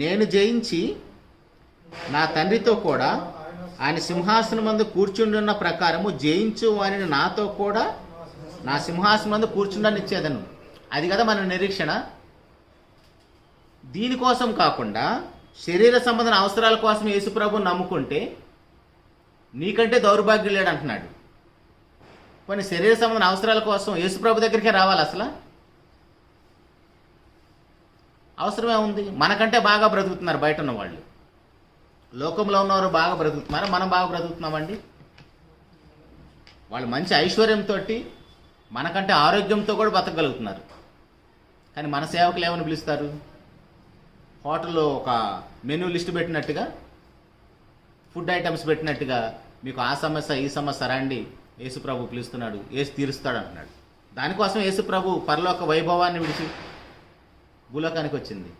నేను జయించి నా తండ్రితో కూడా ఆయన సింహాసనం మందు కూర్చుండున్న ప్రకారము జయించు వారిని నాతో కూడా నా సింహాసనం మందు కూర్చుండని ఇచ్చేదను. అది కదా మన నిరీక్షణ. దీనికోసం కాకుండా శరీర సంబంధన అవసరాల కోసం యేసుప్రభు నమ్ముకుంటే నీకంటే దౌర్భాగ్యం లేడు అంటున్నాడు. కొన్ని శరీర సంబంధన అవసరాల కోసం యేసుప్రభు దగ్గరికే రావాలి అసలు? అవసరమే ఉంది. మనకంటే బాగా బ్రతుకుతున్నారు బయట ఉన్న వాళ్ళు. లోకంలో ఉన్నవారు బాగా బ్రతుకుతున్నారు? మనం బాగా బ్రతుకుతున్నామండి? వాళ్ళు మంచి ఐశ్వర్యంతో మనకంటే ఆరోగ్యంతో కూడా బతకగలుగుతున్నారు. కానీ మన సేవకులు ఏమని పిలుస్తారు? హోటల్లో ఒక మెనూ లిస్ట్ పెట్టినట్టుగా ఫుడ్ ఐటమ్స్ పెట్టినట్టుగా మీకు ఆ సమస్య ఈ సమస్య రండి యేసుప్రభు పిలుస్తున్నాడు ఏసు తీరుస్తాడు అంటున్నాడు. దానికోసం యేసుప్రభు పరలోక వైభవాన్ని విడిచి గులకానికి వచ్చింది